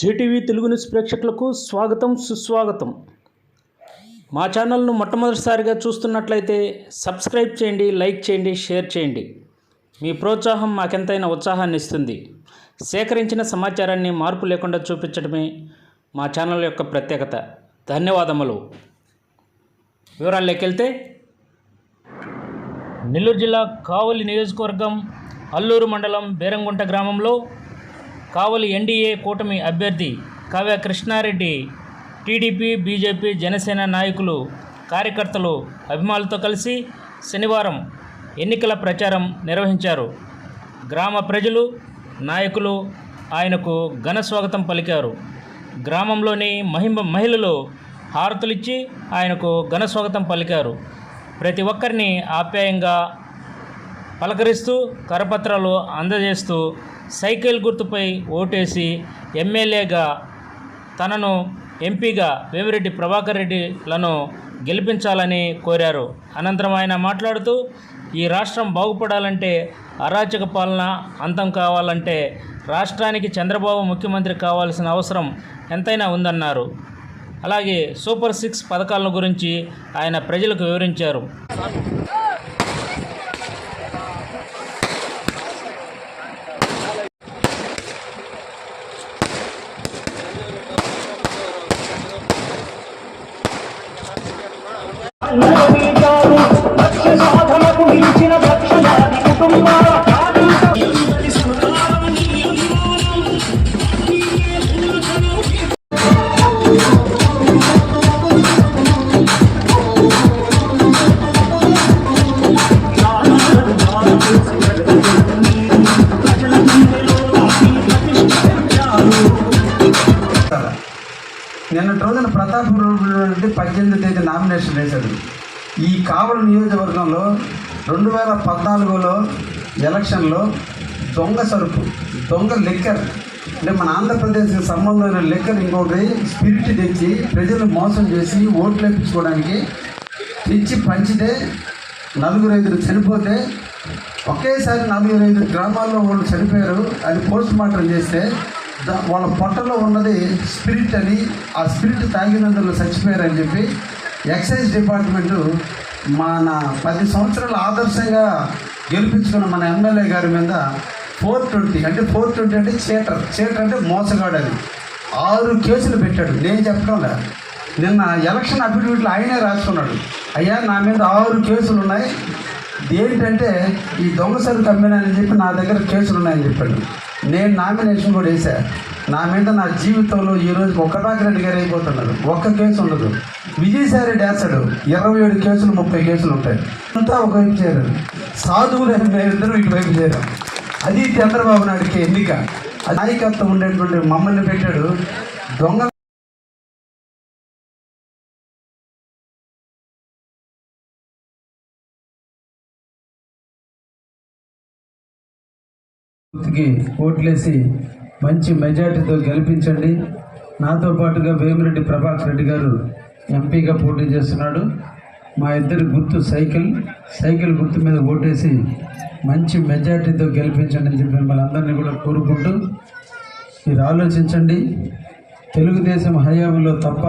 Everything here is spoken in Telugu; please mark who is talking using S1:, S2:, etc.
S1: జేటీవీ తెలుగు న్యూస్ ప్రేక్షకులకు స్వాగతం సుస్వాగతం. మా ఛానల్ను మొట్టమొదటిసారిగా చూస్తున్నట్లయితే సబ్స్క్రైబ్ చేయండి లైక్ చేయండి షేర్ చేయండి. మీ ప్రోత్సాహం మాకెంతైనా ఉత్సాహాన్ని ఇస్తుంది. సేకరించిన సమాచారాన్ని మార్పు లేకుండా చూపించడమే మా ఛానల్ యొక్క ప్రత్యేకత. ధన్యవాదములు. వివరాల్లోకి వెళ్తే నెల్లూరు జిల్లా కావలి నియోజకవర్గం అల్లూరు మండలం బేరంగుంట గ్రామంలో కావలి ఎన్డీఏ కూటమి అభ్యర్థి కావ్య కృష్ణారెడ్డి టీడీపీ బీజేపీ జనసేన నాయకులు కార్యకర్తలు అభిమానులతో కలిసి శనివారం ఎన్నికల ప్రచారం నిర్వహించారు. గ్రామ ప్రజలు నాయకులు ఆయనకు ఘన స్వాగతం పలికారు. గ్రామంలోని మహిమ మహిళలు హారతులిచ్చి ఆయనకు ఘన స్వాగతం పలికారు. ప్రతి ఒక్కరిని ఆప్యాయంగా పలకరిస్తూ కరపత్రాలు అందజేస్తూ సైకిల్ గుర్తుపై ఓటేసి ఎమ్మెల్యేగా తనను ఎంపీగా వేమిరెడ్డి ప్రభాకర్ రెడ్డిలను గెలిపించాలని కోరారు. అనంతరం ఆయన మాట్లాడుతూ ఈ రాష్ట్రం బాగుపడాలంటే అరాచక పాలన అంతం కావాలంటే రాష్ట్రానికి చంద్రబాబు ముఖ్యమంత్రి కావాల్సిన అవసరం ఎంతైనా ఉందన్నారు. అలాగే సూపర్ సిక్స్ పథకాల గురించి ఆయన ప్రజలకు వివరించారు.
S2: 嗯
S3: నిన్నటి పద్దెనిమిది తేదీ నామినేషన్ వేశాడు. ఈ కావలి నియోజకవర్గంలో రెండు వేల పద్నాలుగులో ఎలక్షన్లో దొంగ సరుకు దొంగ లిక్కర్ అంటే మన ఆంధ్రప్రదేశ్కి సంబంధమైన లెక్కర్ ఇంకొకటి స్పిరిట్ తెచ్చి ప్రజలను మోసం చేసి ఓట్లు వేయించుకోవడానికి తెచ్చి పంచితే నలుగురు ఐదుగురు చనిపోతే ఒకేసారి నలుగురు ఐదు గ్రామాల్లో వాళ్ళు చనిపోయారు. అది పోస్ట్ మార్టం చేస్తే వాళ్ళ పొట్టలో ఉన్నది స్పిరిట్ అని ఆ స్పిరిట్ తాగినందులో చచ్చిపోయారని చెప్పి ఎక్సైజ్ డిపార్ట్మెంటు మన పది సంవత్సరాలు ఆదర్శంగా గెలిపించుకున్న మన ఎమ్మెల్యే గారి మీద ఫోర్ ట్వంటీ అంటే ఫోర్ ట్వంటీ అంటే చీటర్ చీటర్ అంటే మోసగాడు అని. ఆరు కేసులు పెట్టాడు. నేను చెప్పడం లే. నిన్న ఎలక్షన్ అఫిడవిట్లు ఆయనే రాసుకున్నాడు. అయ్యా నా మీద ఆరు కేసులు ఉన్నాయి. ఏంటంటే ఈ దొంగ సరుకు అని చెప్పి నా దగ్గర కేసులు ఉన్నాయని చెప్పాడు. నేను నామినేషన్ కూడా వేసా నా మీద నా జీవితంలో ఈ రోజు ఒక్కటాకి రెడ్డి గారు అయిపోతున్నారు. ఒక్క కేసు ఉండదు. విజయసాయి రెడ్డి ఇరవై ఏడు కేసులు ముప్పై కేసులు ఉంటాయి. అంతా ఒకవైపు చేరారు. సాధువులు మేమిద్దరం ఇటువైపు చేరాం. అది చంద్రబాబు నాయుడికి ఎన్నిక. ఆ నాయకత్వం ఉండేటువంటి మమ్మల్ని పెట్టాడు. దొంగ గుర్తుకి ఓట్లేసి మంచి మెజార్టీతో గెలిపించండి. నాతో పాటుగా వేమిరెడ్డి ప్రభాకర్ రెడ్డి గారు ఎంపీగా పోటీ చేస్తున్నాడు. మా ఇద్దరి గుర్తు సైకిల్ సైకిల్ గుర్తు మీద ఓటేసి మంచి మెజార్టీతో గెలిపించండి అని చెప్పి మిమ్మల్ని అందరినీ కూడా కోరుకుంటూ మీరు ఆలోచించండి. తెలుగుదేశం హయాంలో తప్ప